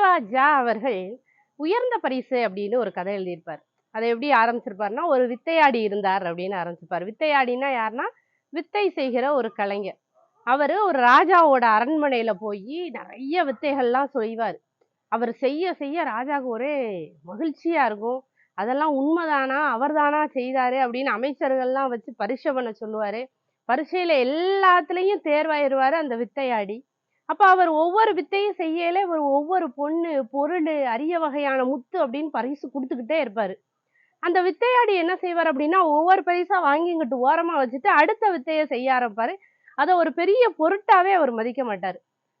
ஜீவா ஜா அவர்கள் உயர்ந்த பரிசு அப்படின்னு ஒரு கதை எழுதியிருப்பார். அதை எப்படி ஆரம்பிச்சிருப்பாருன்னா ஒரு வித்தையாடி இருந்தார் அப்படின்னு ஆரம்பிச்சிருப்பார். வித்தையாடினா யாருன்னா வித்தை செய்கிற ஒரு கலைஞர். அவர் ஒரு ராஜாவோட அரண்மனையில போய் நிறைய வித்தைகள்லாம் செய்வார். அவர் செய்ய செய்ய ராஜாவுக்கு ஒரே மகிழ்ச்சியா இருக்கும். அதெல்லாம் உண்மைதானா அவர்தானா செய்தாரு அப்படின்னு அமைச்சர்கள்லாம் வச்சு பரிசை பண்ண சொல்லுவாரு. பரீட்சையில எல்லாத்துலயும் தேர்வாயிருவாரு அந்த வித்தையாடி. அப்ப அவர் ஒவ்வொரு வித்தையும் செய்யல ஒரு ஒவ்வொரு பொண்ணு பொருள் அரிய வகையான முத்து அப்படின்னு பரிசு கொடுத்துக்கிட்டே இருப்பாரு. அந்த வித்தையாடி என்ன செய்வார் அப்படின்னா ஒவ்வொரு பரிசா வாங்கிங்கிட்டு ஓரமா வச்சுட்டு அடுத்த வித்தையை செய்ய ஆரம்பிப்பாரு. அதை ஒரு பெரிய பொருட்டாவே அவர் மதிக்க மாட்டார்.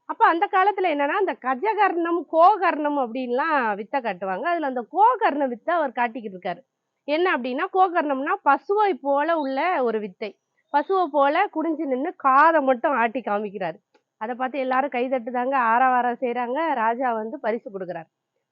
அப்ப அந்த காலத்துல என்னன்னா அந்த கஜகர்ணம் கோகர்ணம் அப்படின்லாம் வித்தை காட்டுவாங்க. அதுல அந்த கோகர்ண வித்தை அவர் காட்டிக்கிட்டு இருக்காரு. என்ன அப்படின்னா கோகர்ணம்னா பசுவை போல உள்ள ஒரு வித்தை. பசுவை போல குடிஞ்சு நின்று காதை மட்டும் ஆட்டி காமிக்கிறாரு. அதை பார்த்து எல்லாரும் கை தட்டுதாங்க ஆரவாரம் செய்கிறாங்க ராஜா வந்து பரிசு கொடுக்குறாரு.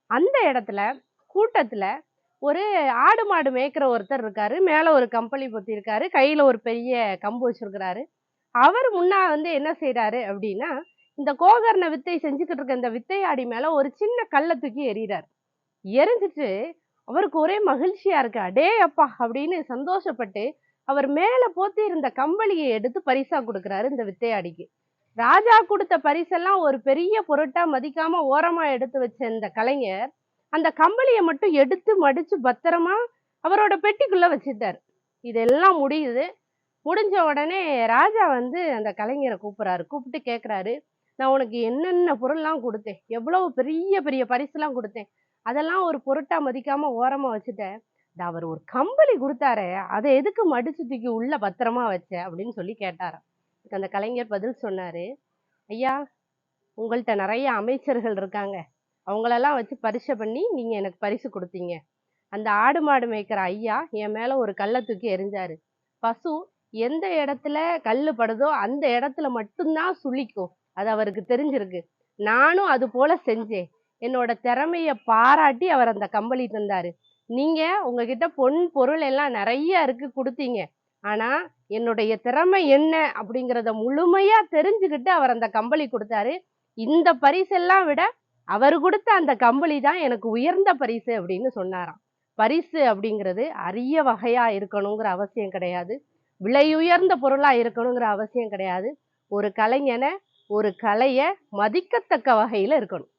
அந்த இடத்துல கூட்டத்தில் ஒரு ஆடு மாடு மேய்க்கிற ஒருத்தர் இருக்காரு. மேலே ஒரு கம்பளி பொத்தி இருக்காரு ஒரு பெரிய கம்பு வச்சிருக்கிறாரு. அவர் முன்னா வந்து என்ன செய்கிறாரு அப்படின்னா இந்த கோகர்ண வித்தை செஞ்சுக்கிட்டு இருக்க இந்த வித்தையாடி மேலே ஒரு சின்ன கல்லை தூக்கி எறிகிறார் எரிஞ்சிட்டு அவருக்கு ஒரே மகிழ்ச்சியாக இருக்கு. அடே அப்பா அப்படின்னு சந்தோஷப்பட்டு அவர் மேலே போத்தி இருந்த கம்பளியை எடுத்து பரிசா கொடுக்குறாரு இந்த வித்தையாடிக்கு. ராஜா கொடுத்த பரிசெல்லாம் ஒரு பெரிய பொருட்டா மதிக்காம ஓரமா எடுத்து வச்ச இந்த கலைஞர் அந்த கம்பளியை மட்டும் எடுத்து மடிச்சு பத்திரமா அவரோட பெட்டிக்குள்ள வச்சுட்டார். இதெல்லாம் முடியுது. முடிஞ்ச உடனே ராஜா வந்து அந்த கலைஞரை கூப்பிட்றாரு. கூப்பிட்டு கேட்குறாரு நான் உனக்கு என்னென்ன பொருள்லாம் கொடுத்தேன்? எவ்வளவு பெரிய பெரிய பரிசுலாம் கொடுத்தேன்? அதெல்லாம் ஒரு பொருட்டா மதிக்காம ஓரமா வச்சுட்டேன். இந்த அவர் ஒரு கம்பளி கொடுத்தாரே அதை எதுக்கு மடிச்சு தூக்கி உள்ள பத்திரமா வச்ச? அப்படின்னு சொல்லி கேட்டாராம். அதுக்கு அந்த கலைஞர் பதில் சொன்னார் ஐயா உங்கள்கிட்ட நிறைய அமைச்சர்கள் இருக்காங்க. அவங்களெல்லாம் வச்சு பரிசை பண்ணி நீங்கள் எனக்கு பரிசு கொடுத்தீங்க. அந்த ஆடு மாடு மேய்க்கிற ஐயா என் மேலே ஒரு கல்லை தூக்கி எறிஞ்சாரு. பசு எந்த இடத்துல கல் படுதோ அந்த இடத்துல மட்டும்தான் சுளிக்கும் அது அவருக்கு தெரிஞ்சிருக்கு. நானும் அது போல செஞ்சேன். என்னோட திறமைய பாராட்டி அவர் அந்த கம்பளி தந்தாரு. நீங்க உங்ககிட்ட பொன் பொருள் எல்லாம் நிறைய இருக்கு கொடுத்தீங்க. ஆனா என்னுடைய திறமை என்ன அப்படிங்கிறத முழுமையா தெரிஞ்சுக்கிட்டு அவர் அந்த கம்பளி கொடுத்தாரு. இந்த பரிசெல்லாம் விட அவர் கொடுத்த அந்த கம்பளி தான் எனக்கு உயர்ந்த பரிசு அப்படின்னு சொன்னாராம். பரிசு அப்படிங்கிறது அரிய வகையா இருக்கணுங்கிற அவசியம் கிடையாது. விலையுயர்ந்த பொருளா இருக்கணுங்கிற அவசியம் கிடையாது. ஒரு கலைஞனை ஒரு கலையை மதிக்கத்தக்க வகையில இருக்கணும்.